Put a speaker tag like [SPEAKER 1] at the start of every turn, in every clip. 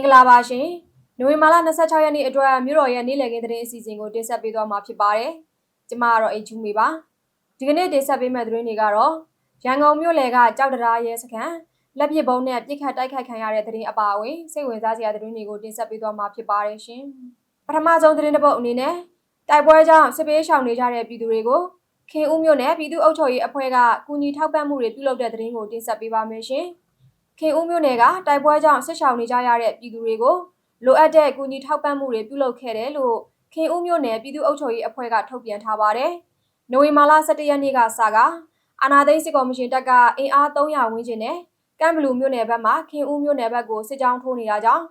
[SPEAKER 1] ္ဂလာပါရှင်။နိုဝင်ဘာလ26ရက်နေ့အတွက်မြို့တော်ရဲ့နေ့လည်ခင်းသတင်းအစီအစဉ်ကိုတင်ဆက်ပေးသွားမှာဖြစ်ပါတယ်။ကျွန်မကတော့အိတ်ချူမေပါ။ဒီကနေ့တင်ဆက်ပေးမယ့်သတင်းတွေကတော့ရန်ကုန်မြို့လယ်ကကြောက်တရားရဲစခန်းလက်ပစ်ဘုံနဲ့ပြစ်ခတ်တိုက်ခိုက်ခံရတဲ့သတင်းအပါအဝင်စိတ်ဝင်စားစရာသတင်းတွေကိုတင်ဆက်ပေးသွားမှာဖြစ်ပါတယ်ရှင်။ပထမဆုံးသတင်းတစ်ပုဒ်အနေနဲ့တိုက်ပွဲကြောင့်စစ်ပေးရှောင်နေကြတဲ့ပြည်သူတွေကိုခင်ဦးမြို့နယ်ပြည်သူ့အုပ်ချုပ်ရေးအဖွဲ့ကကူညီထောက်ပံ့မှုတွေပြုလုပ်တဲ့သတင်းကိုတင်ဆက်ပေးပါမယ်ရှင်။ ခင်ဦးမြို့နယ်ကတိုက်ပွဲကြောင့်ဆစ်ရှောင်နေကြရတဲ့ပြည်သူတွေကိုလိုအပ်တဲ့ကူညီထောက်ပံ့မှုတွေပြုလုပ်ခဲ့တယ်လို့ခင်ဦးမြို့နယ်ပြည်သူ့အုပ်ချုပ်ရေးအဖွဲ့ကထုတ်ပြန်ထားပါတယ်။နိုဝင်ဘာလ17ရက်နေ့ကစကအာနာသိန်းစစ်ကော်မရှင်တပ်ကအင်အား300ဝန်းကျင်နဲ့ကမ်ဘလူမြို့နယ်ဘက်မှခင်ဦးမြို့နယ်ဘက်ကိုစစ်ကြောင်းထိုးနေတာကြောင့်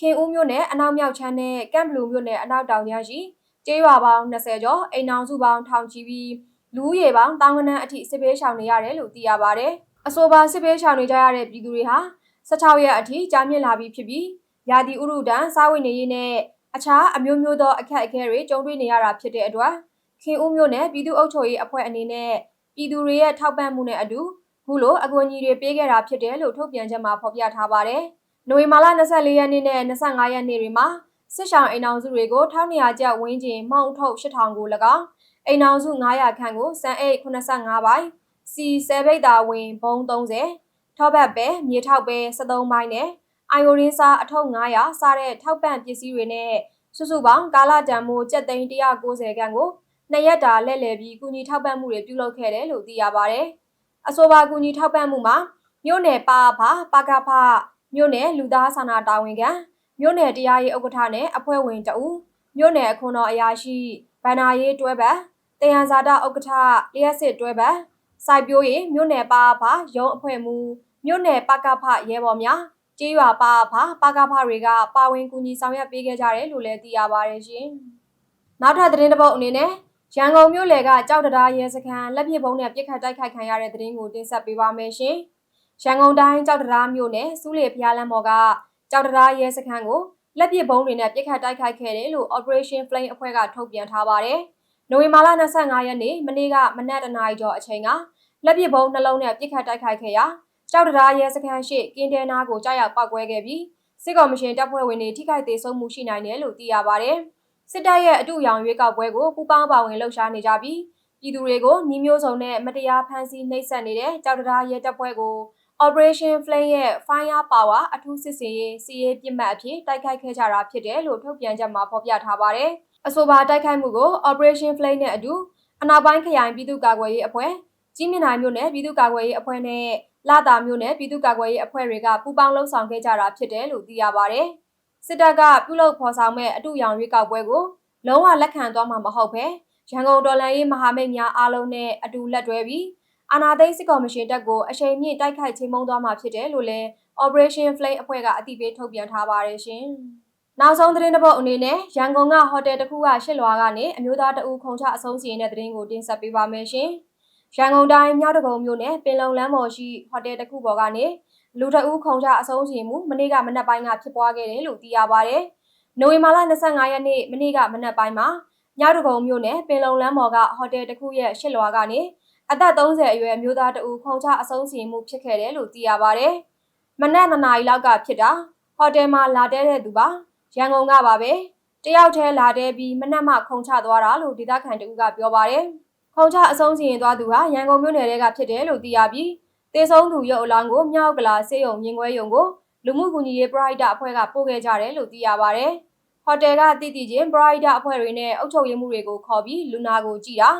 [SPEAKER 1] ခင်ဦးမြို့နယ်အနောက်မြောက်ချမ်းနဲ့ကမ်ဘလူမြို့နယ်အနောက်တောင်ကြားရှိကျေးရွာပေါင်း20ကျော်အိမ်အောင်စုပေါင်းထောင်ချီပြီးလူဦးရေပေါင်းတောင်းကနန်းအထိစစ်ပေးရှောင်နေရတယ်လို့သိရပါတယ်။ အဆိုပါစစ်ပေးရှောင်နေကြရတဲ့ပြည်သူတွေဟာ16ရက်အထိကြာမြင့်လာပြီးဖြစ်ပြီးရာသီဥတုတန်စားဝတ်နေရေးနဲ့အခြားအမျိုးမျိုးသောအခက်အခဲတွေကြုံတွေ့နေရတာဖြစ်တဲ့အတွက်ခင်ဦးမြို့နယ်ပြည်သူ့အုပ်ချုပ်ရေးအဖွဲ့အနေနဲ့ပြည်သူတွေရဲ့ထောက်ပံ့မှုနဲ့အတူခုလိုအကူအညီတွေပေးခဲ့တာဖြစ်တယ်လို့ထုတ်ပြန်ချက်မှာဖော်ပြထားပါတယ်။နိုဝင်ဘာလ24ရက်နေ့နဲ့25ရက်နေ့တွေမှာစစ်ဆောင်အိမ်အောင်စုတွေကို1200ကျပ်ဝန်းကျင်မှောင်ထုတ်8000ကို၎င်းအိမ်အောင်စု900ခန့်ကိုစံအိတ်85ပိုင် စီဆဲဘိတ်တာဝင်ဘုံ30ထောဘတ်ပဲမြေထောက်ပဲ73ပိုင်းနဲ့အိုင်ယိုရင်းစားအထုပ်900စားတဲ့ထောက်ပံ့ပစ္စည်းတွေနဲ့စုစုပေါင်းကာလာတန်မိုးကျပ်သိန်း190ခန့်ကိုနှစ်ရက်တာလက်လည်ပြီးကုညီထောက်ပံ့မှုတွေပြုလုပ်ခဲ့တယ်လို့သိရပါဗျ။အဆိုပါကုညီထောက်ပံ့မှုမှာမြို့နယ်ပါဖပါကဖမြို့နယ်လူသားစာနာတာဝန်ခံမြို့နယ်တရားရေးဥက္ကဋ္ဌနဲ့အဖွဲ့ဝင်တဦးမြို့နယ်အခွန်တော်အရာရှိဗန္နာရေးတွဲပတ်တယံဇာတာဥက္ကဋ္ဌလျှက်စစ်တွဲပတ် စိုက်ပျိုးရေးမြို့နယ်ပါဖရုံးအဖွဲ့မှုမြို့နယ်ပကဖရဲဘော်များကြေးရွာပါဖပကဖတွေကပါဝင်ကူညီဆောင်ရွက်ပေးခဲ့ကြတယ်လို့လည်းသိရပါတယ်ရှင်။နောက်ထပ်သတင်းတစ်ပုဒ်အနေနဲ့ရန်ကုန်မြို့လယ်ကကြောက်တရားရဲစခန်းလက်ပစ်ဘုံနဲ့ပြစ်ခတ်တိုက်ခိုက်ခံရတဲ့သတင်းကိုတင်ဆက်ပေးပါမယ်ရှင်။ရန်ကုန်တိုင်းကြောက်တရားမြို့နယ်စူးလေဖျားလမ်းပေါ်ကကြောက်တရားရဲစခန်းကိုလက်ပစ်ဘုံတွေနဲ့ပြစ်ခတ်တိုက်ခိုက်ခဲ့တယ်လို့ Operation Flame အဖွဲ့ကထုတ်ပြန်ထားပါတယ်။နိုဝင်ဘာလ25ရက်နေ့မနေ့ကမနက်တနာရီကျော်အချိန်က လက်ပစ်ဘုံနှလုံးနဲ့ပြစ်ခတ်တိုက်ခိုက်ခဲ့ရာကြောက်တရားရဲစခန်းရှိကင်းတဲနာကိုကြားရောက်ပောက်ကွဲခဲ့ပြီးစစ်ကောင်မရှင်တပ်ဖွဲ့ဝင်တွေထိခိုက်ဒေဆုံးမှုရှိနိုင်တယ်လို့သိရပါတယ်။စစ်တပ်ရဲ့အတူရောင်ရွေးကောက်ပွဲကိုပူပေါင်းပါဝင်လှုပ်ရှားနေကြပြီးပြည်သူတွေကိုညီမျိုးစုံနဲ့မတရားဖမ်းဆီးနှိပ်စက်နေတဲ့ကြောက်တရားရဲတပ်ဖွဲ့ကို Operation Flame ရဲ့ Fire Power အထူးစစ်စင်ရေးစီးရေးပြစ်မှတ်အဖြစ်တိုက်ခိုက်ခဲ့ကြတာဖြစ်တယ်လို့ထုတ်ပြန်ချက်မှာဖော်ပြထားပါတယ်။အဆိုပါတိုက်ခိုက်မှုကို Operation Flame နဲ့အတူအနောက်ပိုင်းခရိုင်ပြည်သူ့ကာကွယ်ရေးအဖွဲ့ ကြီးမြင့်နိုင်မြို့နယ်ပြည်သူ့ကာကွယ်ရေးအဖွဲ့နဲ့လာတာမြို့နယ်ပြည်သူ့ကာကွယ်ရေးအဖွဲ့တွေကပူးပေါင်းလှုပ်ဆောင်ခဲ့ကြတာဖြစ်တယ်လို့သိရပါဗျ။စစ်တပ်ကပြုလုပ်ဖော်ဆောင်မဲ့အတူရောင်ရွေးကောက်ပွဲကိုလုံးဝလက်ခံသွားမှာမဟုတ်ဘဲရန်ကုန်ဒေါ်လာရေးမဟာမိတ်များအားလုံးနဲ့အတူလက်တွဲပြီးအာနာသိန်းစစ်ကော်မရှင်တပ်ကိုအချိန်မြင့်တိုက်ခိုက်ချင်းမုံသွားမှာဖြစ်တယ်လို့လည်း Operation Flame အဖွဲ့ကအသိပေးထုတ်ပြန်ထားပါတယ်ရှင်။နောက်ဆုံးသတင်းတစ်ပုဒ်အနေနဲ့ရန်ကုန်ကဟိုတယ်တစ်ခုကရှစ်လွာကနေအမျိုးသားတအူခုံချအဆုံးစီရင်တဲ့သတင်းကိုတင်ဆက်ပေးပါမယ်ရှင်။ ရန်ကုန်တိုင်းမြောက်တကုံမြို့နယ်ပင်လုံလမ်းပေါ်ရှိဟိုတယ်တစ်ခုပေါ်ကနေလူတအူးခုံချအဆုံးစီမှုမနေ့ကမနက်ပိုင်းကဖြစ်ပွားခဲ့တယ်လို့သိရပါဗျ။နိုဝင်ဘာလ25ရက်နေ့မနေ့ကမနက်ပိုင်းမှာမြောက်တကုံမြို့နယ်ပင်လုံလမ်းပေါ်ကဟိုတယ်တစ်ခုရဲ့ရှစ်လွာကနေအသက်30အရွယ်မျိုးသားတအူးခုံချအဆုံးစီမှုဖြစ်ခဲ့တယ်လို့သိရပါဗျ။မနက်2နာရီလောက်ကဖြစ်တာဟိုတယ်မှာလာတဲ့သူပါရန်ကုန်ကပါပဲတယောက်တည်းလာတဲ့ပြီးမနက်မှခုံချသွားတာလို့ဒေသခံတဦးကပြောပါတယ်။ ခုံချအဆုံးစီရင်သွားသူဟာရန်ကုန်မြို့နယ်ထဲကဖြစ်တယ်လို့သိရပြီးတေဆုံးသူရုပ်အလောင်းကိုမြောက်ကလာစေယုံမြင်ကွဲယုံကိုလူမှုကူညီရေးပရိုက်တာအဖွဲ့ကပို့ခဲ့ကြတယ်လို့သိရပါဗျ။ဟိုတယ်ကတည်တည်ချင်းပရိုက်တာအဖွဲ့တွေနဲ့အုပ်ချုပ်ရေးမှုတွေကိုခေါ်ပြီးလူနာကိုကြည့်တာ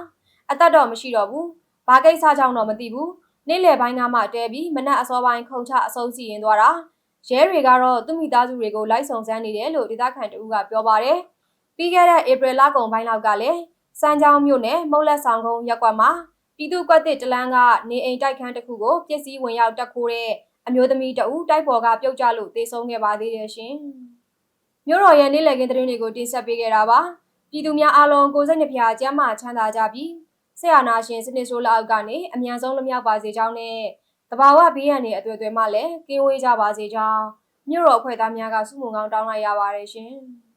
[SPEAKER 1] အသက်တော့မရှိတော့ဘူး။ဘာကိစ္စကြောင့်တော့မသိဘူး။နေ့လယ်ပိုင်းကမှတဲပြီးမနက်အစောပိုင်းခုံချအဆုံးစီရင်သွားတာ။ရဲတွေကတော့သူ့မိသားစုတွေကိုလိုက်ဆောင်စမ်းနေတယ်လို့ဒေသခံတဦးကပြောပါတယ်။ပြီးခဲ့တဲ့ဧပြီလကုန်ပိုင်းလောက်ကလည်း စမ်းချောင်းမြို့နယ်မုတ်လက်ဆောင်ကုန်းရပ်ကွက်မှာပြည်သူ့ကွက်တစ်တလန်းကနေအိမ်တိုက်ခန်းတစ်ခုကိုပစ္စည်းဝင်ရောက်တက်ခိုးတဲ့အမျိုးသမီးတဦးတိုက်ပေါ်ကပြုတ်ကျလို့သေဆုံးခဲ့ပါသေးတယ်ရှင်။မြို့တော်ရဲ့နေ့လည်ခင်းသတင်းတွေကိုတင်ဆက်ပေးခဲ့တာပါ။ပြည်သူများအားလုံးကိုစိတ်နှပြကျမ်းမာချမ်းသာကြပြီးဆရာနာရှင်စနစ်ဆိုးလက်အောက်ကနေအမြန်ဆုံးလွတ်မြောက်ပါစေကြောင်းနဲ့တဘာဝဘေးရန်တွေအတွေ့အကြုံမှလည်းကင်းဝေးကြပါစေကြောင်းမြို့တော်အဖွဲ့သားများကစုမုံကောင်းတောင်းလိုက်ရပါတယ်ရှင်။